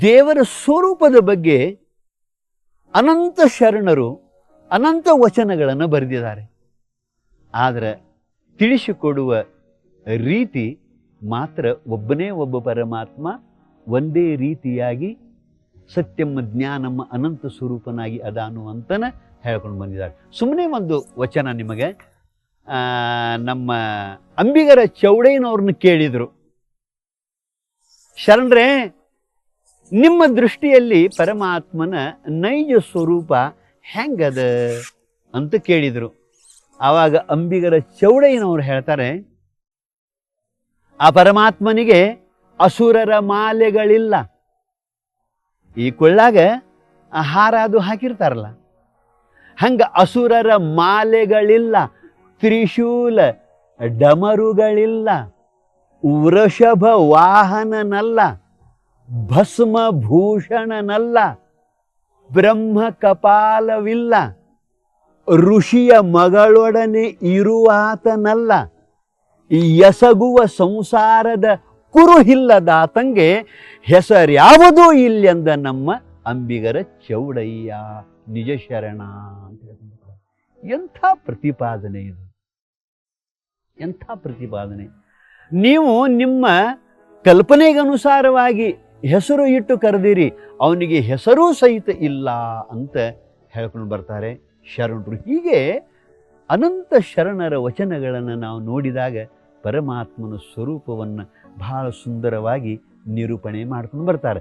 ದೇವರ ಸ್ವರೂಪದ ಬಗ್ಗೆ ಅನಂತ ಶರಣರು, ಅನಂತ ವಚನಗಳನ್ನು ಬರೆದಿದ್ದಾರೆ. ಆದರೆ ತಿಳಿಸಿಕೊಡುವ ರೀತಿ ಮಾತ್ರ ಒಬ್ಬನೇ ಒಬ್ಬ ಪರಮಾತ್ಮ ಒಂದೇ ರೀತಿಯಾಗಿ ಸತ್ಯಮ್ಮ ಜ್ಞಾನಮ್ಮ ಅನಂತ ಸ್ವರೂಪನಾಗಿ ಅದಾನು ಅಂತನ ಹೇಳ್ಕೊಂಡು ಬಂದಿದ್ದಾರೆ. ಸುಮ್ಮನೆ ಒಂದು ವಚನ ನಿಮಗೆ ನಮ್ಮ ಅಂಬಿಗರ ಚೌಡಯ್ಯನವ್ರನ್ನ ಕೇಳಿದರು. ಶರಣರೇ ನಿಮ್ಮ ದೃಷ್ಟಿಯಲ್ಲಿ ಪರಮಾತ್ಮನ ನೈಜ ಸ್ವರೂಪ ಹೆಂಗದ ಅಂತ ಕೇಳಿದರು. ಆವಾಗ ಅಂಬಿಗರ ಚೌಡಯ್ಯನವರು ಹೇಳ್ತಾರೆ, ಆ ಪರಮಾತ್ಮನಿಗೆ ಅಸುರರ ಮಾಲೆಗಳಿಲ್ಲ. ಈ ಕೊಳ್ಳಾಗ ಆಹಾರ ಹಾರ ಅದು ಹಾಕಿರ್ತಾರಲ್ಲ. ಹಂಗ ಅಸುರರ ಮಾಲೆಗಳಿಲ್ಲ, ತ್ರಿಶೂಲ ಡಮರುಗಳಿಲ್ಲ, ವೃಷಭ ವಾಹನನಲ್ಲ. ಭಸ್ಮಭೂಷಣನಲ್ಲ ಬ್ರಹ್ಮ ಕಪಾಲವಿಲ್ಲ ಋಷಿಯ ಮಗಳೊಡನೆ ಇರುವಾತನಲ್ಲ, ಎಸಗುವ ಸಂಸಾರದ ಕುರುಹಿಲ್ಲದಾತಂಗೆ ಹೆಸರ್ಯಾವುದೂ ಇಲ್ಲೆಂದ ನಮ್ಮ ಅಂಬಿಗರ ಚೌಡಯ್ಯ ನಿಜ ಶರಣ ಅಂತ ಎಂಥ ಪ್ರತಿಪಾದನೆ ಇದು? ಎಂಥ ಪ್ರತಿಪಾದನೆ? ನೀವು ನಿಮ್ಮ ಕಲ್ಪನೆಗನುಸಾರವಾಗಿ ಹೆಸರು ಇಟ್ಟು ಕರೆದಿರಿ, ಅವನಿಗೆ ಹೆಸರೂ ಸಹಿತ ಇಲ್ಲ ಅಂತ ಹೇಳ್ಕೊಂಡು ಬರ್ತಾರೆ ಶರಣರು ಹೀಗೆ ಅನಂತ ಶರಣರ ವಚನಗಳನ್ನು ನಾವು ನೋಡಿದಾಗ ಪರಮಾತ್ಮನ ಸ್ವರೂಪವನ್ನು ಬಹಳ ಸುಂದರವಾಗಿ ನಿರೂಪಣೆ ಮಾಡ್ಕೊಂಡು ಬರ್ತಾರೆ.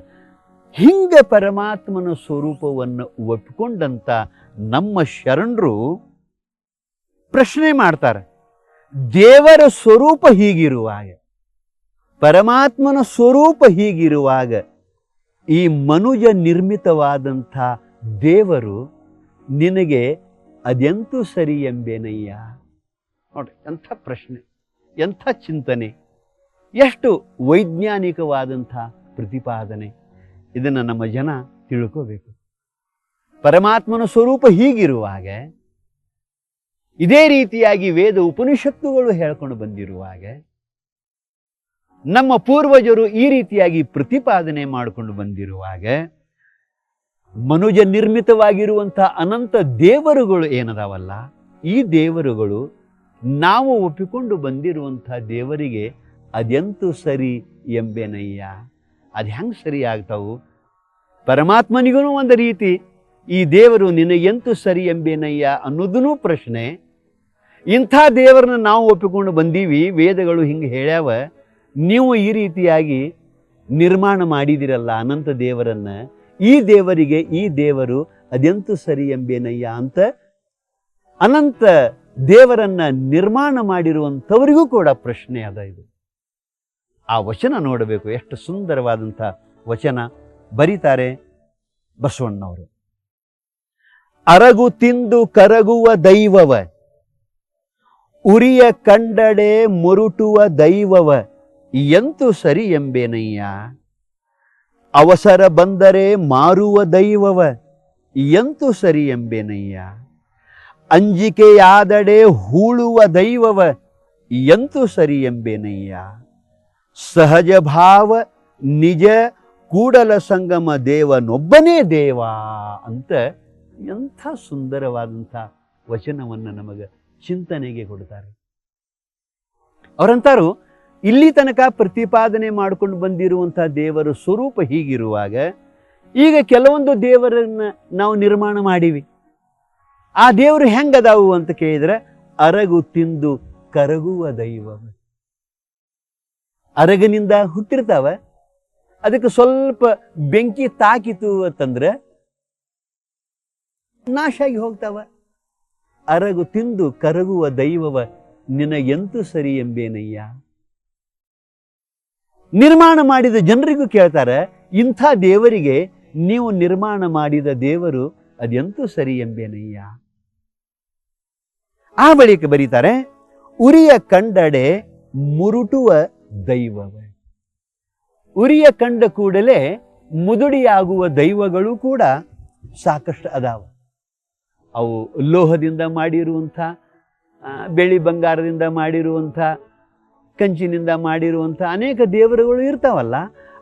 ಹಿಂಗೆ ಪರಮಾತ್ಮನ ಸ್ವರೂಪವನ್ನು ಒಪ್ಪಿಕೊಂಡಂಥ ನಮ್ಮ ಶರಣರು ಪ್ರಶ್ನೆ ಮಾಡ್ತಾರೆ, ದೇವರ ಸ್ವರೂಪ ಹೀಗಿರುವಾಗ ಪರಮಾತ್ಮನ ಸ್ವರೂಪ ಹೀಗಿರುವಾಗ ಈ ಮನುಜ ನಿರ್ಮಿತವಾದಂಥ ದೇವರು ನಿನಗೆ ಅದೆಂತೂ ಸರಿ ಎಂಬೇನಯ್ಯ? ನೋಡ್ರಿ ಎಂಥ ಪ್ರಶ್ನೆ, ಎಂಥ ಚಿಂತನೆ, ಎಷ್ಟು ವೈಜ್ಞಾನಿಕವಾದಂಥ ಪ್ರತಿಪಾದನೆ. ಇದನ್ನು ನಮ್ಮ ಜನ ತಿಳ್ಕೋಬೇಕು. ಪರಮಾತ್ಮನ ಸ್ವರೂಪ ಹೀಗಿರುವಾಗ, ಇದೇ ರೀತಿಯಾಗಿ ವೇದ ಉಪನಿಷತ್ತುಗಳು ಹೇಳ್ಕೊಂಡು ಬಂದಿರುವಾಗ ನಮ್ಮ ಪೂರ್ವಜರು ಈ ರೀತಿಯಾಗಿ ಪ್ರತಿಪಾದನೆ ಮಾಡಿಕೊಂಡು ಬಂದಿರುವಾಗ ಮನುಜ ನಿರ್ಮಿತವಾಗಿರುವಂಥ ಅನಂತ ದೇವರುಗಳು ಏನದಾವಲ್ಲ? ಈ ದೇವರುಗಳು ನಾವು ಒಪ್ಪಿಕೊಂಡು ಬಂದಿರುವಂಥ ದೇವರಿಗೆ ಅದೆಂತೂ ಸರಿ ಎಂಬೇನಯ್ಯ. ಅದು ಹೆಂಗೆ ಸರಿ ಆಗ್ತಾವು? ಪರಮಾತ್ಮನಿಗೂ ಒಂದು ರೀತಿ. ಈ ದೇವರು ನಿನಗೆಂತೂ ಸರಿ ಎಂಬೇನಯ್ಯ ಅನ್ನೋದೂ ಪ್ರಶ್ನೆ. ಇಂಥ ದೇವರನ್ನ ನಾವು ಒಪ್ಪಿಕೊಂಡು ಬಂದೀವಿ, ವೇದಗಳು ಹಿಂಗೆ ಹೇಳ್ಯಾವ. ನೀವು ಈ ರೀತಿಯಾಗಿ ನಿರ್ಮಾಣ ಮಾಡಿದಿರಲ್ಲ ಅನಂತ ದೇವರನ್ನ, ಈ ದೇವರಿಗೆ ಈ ದೇವರು ಅದೆಂತು ಸರಿ ಎಂಬೇನಯ್ಯ ಅಂತ ಅನಂತ ದೇವರನ್ನ ನಿರ್ಮಾಣ ಮಾಡಿರುವಂಥವರಿಗೂ ಕೂಡ ಪ್ರಶ್ನೆ ಅದ ಇದು. ಆ ವಚನ ನೋಡಬೇಕು, ಎಷ್ಟು ಸುಂದರವಾದಂಥ ವಚನ ಬರೀತಾರೆ ಬಸವಣ್ಣವರು. ಅರಗು ತಿಂದು ಕರಗುವ ದೈವವ, ಉರಿಯ ಕಂಡಡೆ ಮುರುಟುವ ದೈವವ ಎಂತು ಸರಿ ಎಂಬೇನಯ್ಯ? ಅವಸರ ಬಂದರೆ ಮಾರುವ ದೈವವ. ಎಂತು ಸರಿ ಎಂಬೇನಯ್ಯ? ಅಂಜಿಕೆಯಾದಡೆ ಹೂಳುವ ದೈವವ. ಎಂತು ಸರಿ ಎಂಬೇನಯ್ಯ? ಸಹಜ ಭಾವ, ನಿಜ, ಕೂಡಲ ಸಂಗಮ ದೇವನೊಬ್ಬನೇ ದೇವ ಅಂತ ಎಂಥ ಸುಂದರವಾದಂಥ ವಚನವನ್ನು ನಮಗೆ ಚಿಂತನೆಗೆ ಕೊಡ್ತಾರೆ. ಅವರಂತಾರು ಇಲ್ಲಿ ತನಕ ಪ್ರತಿಪಾದನೆ ಮಾಡ್ಕೊಂಡು ಬಂದಿರುವಂಥ ದೇವರ ಸ್ವರೂಪ ಹೀಗಿರುವಾಗ ಈಗ ಕೆಲವೊಂದು ದೇವರನ್ನ ನಾವು ನಿರ್ಮಾಣ ಮಾಡೀವಿ. ಆ ದೇವರು ಹೆಂಗದಾವು ಅಂತ ಕೇಳಿದ್ರೆ, ಅರಗು ತಿಂದು ಕರಗುವ ದೈವ ಅರಗಿನಿಂದ ಹುಟ್ಟಿರ್ತಾವ. ಅದಕ್ಕೆ ಸ್ವಲ್ಪ ಬೆಂಕಿ ತಾಕಿತು ಅಂತಂದ್ರೆ ನಾಶ ಆಗಿ ಹೋಗ್ತಾವ. ಅರಗು ತಿಂದು ಕರಗುವ ದೈವವ ನಿನಗೆಂತೂ ಸರಿ ಎಂಬೇನಯ್ಯ? ನಿರ್ಮಾಣ ಮಾಡಿದ ಜನರಿಗೂ ಕೇಳ್ತಾರೆ, ಇಂಥ ದೇವರಿಗೆ ನೀವು ನಿರ್ಮಾಣ ಮಾಡಿದ ದೇವರು ಅದೆಂತೂ ಸರಿ ಎಂಬೇನಯ್ಯ? ಆ ಬಳಿಕ ಬರೀತಾರೆ, ಉರಿಯ ಕಂಡಡೆ ಮುರುಟುವ ದೈವವ. ಉರಿಯ ಕಂಡ ಕೂಡಲೇ ಮುದುಡಿಯಾಗುವ ದೈವಗಳು ಕೂಡ ಸಾಕಷ್ಟು ಅದಾವ. ಅವು ಲೋಹದಿಂದ ಮಾಡಿರುವಂಥ ಬೆಳ್ಳಿ ಬಂಗಾರದಿಂದ ಮಾಡಿರುವಂಥ ಕಂಚಿನಿಂದ ಮಾಡಿರುವಂಥ ಅನೇಕ ದೇವರುಗಳು ಇರ್ತಾವಲ್ಲ,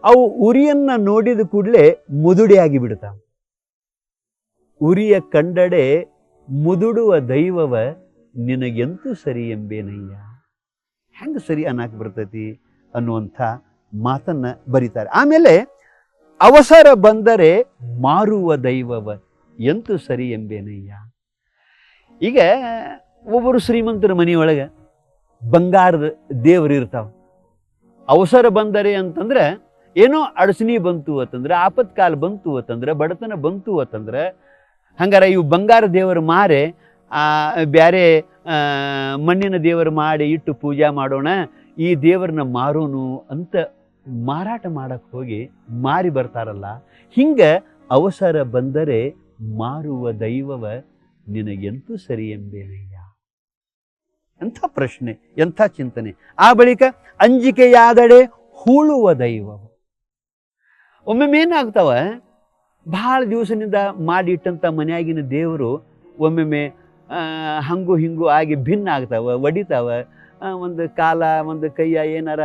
ಅವು ಉರಿಯನ್ನ ನೋಡಿದ ಕೂಡಲೇ ಮುದುಡಿಯಾಗಿ ಬಿಡ್ತಾವೆ ಉರಿಯ ಕಂಡಡೆ ಮುದುಡುವ ದೈವವ ನಿನಗೆಂತೂ ಸರಿ ಎಂಬೇನಯ್ಯ? ಹೆಂಗೆ ಸರಿ ಅನ್ನಕ್ಕೆ ಬರ್ತೈತಿ ಅನ್ನುವಂಥ ಮಾತನ್ನ ಬರೀತಾರೆ. ಆಮೇಲೆ ಅವಸರ ಬಂದರೆ ಮಾರುವ ದೈವವ ಎಂತೂ ಸರಿ ಎಂಬೇನಯ್ಯ? ಈಗ ಒಬ್ಬರು ಶ್ರೀಮಂತರ ಮನೆಯೊಳಗೆ ಬಂಗಾರದ ದೇವರು ಇರ್ತಾವ. ಅವಸರ ಬಂದರೆ ಅಂತಂದ್ರೆ ಏನೋ ಅಡಸನಿ ಬಂತು ಅಂತಂದ್ರೆ, ಆಪತ್ಕಾಲ ಬಂತು ಅಂತಂದ್ರೆ, ಬಡತನ ಬಂತು ಅಂತಂದ್ರೆ, ಹಂಗಾರ ಇವು ಬಂಗಾರ ದೇವರು ಮಾರೆ ಬ್ಯಾರೆ ಮಣ್ಣಿನ ದೇವರು ಮಾಡಿ ಇಟ್ಟು ಪೂಜಾ ಮಾಡೋಣ, ಈ ದೇವರನ್ನ ಮಾರೋನು ಅಂತ ಮಾರಾಟ ಮಾಡಕ್ಕೆ ಹೋಗಿ ಮಾರಿ ಬರ್ತಾರಲ್ಲ. ಹಿಂಗ ಅವಸರ ಬಂದರೆ ಮಾರುವ ದೈವವ ನಿನಗೆಂತೂ ಸರಿ ಎಂಬೇನಯ್ಯ ಎಂಥ ಪ್ರಶ್ನೆ, ಎಂಥ ಚಿಂತನೆ. ಆ ಬಳಿಕ ಅಂಜಿಕೆಯಾದಡೆ ಹೂಳುವ ದೈವವು. ಒಮ್ಮೊಮ್ಮೆ ಏನಾಗ್ತಾವ ಭಾಳ ದಿವಸದಿಂದ ಮಾಡಿಟ್ಟಂಥ ಮನೆಯಾಗಿನ ದೇವರು ಒಮ್ಮೊಮ್ಮೆ ಹಂಗು ಹಿಂಗು ಆಗಿ ಭಿನ್ನ ಆಗ್ತಾವ, ಒಡಿತಾವ ಒಂದು ಕಾಲ, ಒಂದು ಕೈಯ ಏನಾರ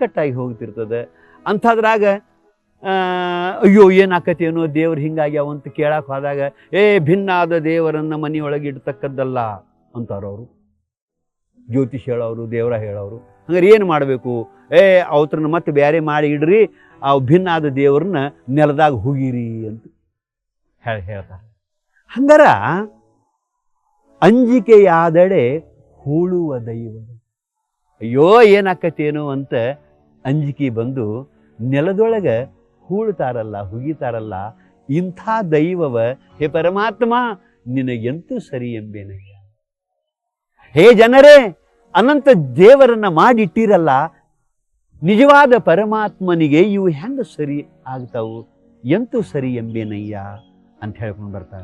ಕಟ್ಟಾಗಿ ಹೋಗ್ತಿರ್ತದೆ. ಅಂಥದ್ರಾಗ ಅಯ್ಯೋ, ಏನಾಕತಿ ಅನ್ನೋ ದೇವ್ರು ಹಿಂಗಾಗಿ ಅಂತ ಕೇಳಕ್ಕೆ ಹೋದಾಗ, ಏ ಭಿನ್ನ ಆದ ದೇವರನ್ನು ಮನೆಯೊಳಗೆ ಇಡ್ತಕ್ಕದ್ದಲ್ಲ ಅಂತಾರ ಅವರು. ಜ್ಯೋತಿಷ್ ಹೇಳೋರು ದೇವರ ಹೇಳೋರು ಹಂಗಾರೆ ಏನು ಮಾಡಬೇಕು? ಏ ಅವತ್ರನ್ನ ಮತ್ತೆ ಬೇರೆ ಮಾಡಿ ಇಡ್ರಿ ಆ ಭಿನ್ನ ಆದ ದೇವ್ರನ್ನ ನೆಲದಾಗ ಹುಗಿರಿ ಅಂತ. ಹೇಳಿ ಹೇಳ್ತಾರೆ. ಹಂಗಾರ ಅಂಜಿಕೆಯಾದಡೆ ಹೂಳುವ ದೈವ. ಅಯ್ಯೋ ಏನಾಕತ್ತೇನೋ ಅಂತ ಅಂಜಿಕೆ ಬಂದು ನೆಲದೊಳಗೆ ಹೂಳ್ತಾರಲ್ಲ ಹುಗಿತಾರಲ್ಲ ಇಂಥ ದೈವವ ಹೇ ಪರಮಾತ್ಮ ನಿನಗೆಂತೂ ಸರಿ ಎಂಬೇನಯ್ಯ. ಹೇ ಜನರೇ, ಅನಂತ ದೇವರನ್ನ ಮಾಡಿಟ್ಟಿರಲ್ಲ, ನಿಜವಾದ ಪರಮಾತ್ಮನಿಗೆ ಇವು ಹೆಂಗ ಸರಿ ಆಗ್ತಾವು? ಎಂತೂ ಸರಿ ಎಂಬೇನಯ್ಯ? ಅಂತ ಹೇಳ್ಕೊಂಡು ಬರ್ತಾರೆ.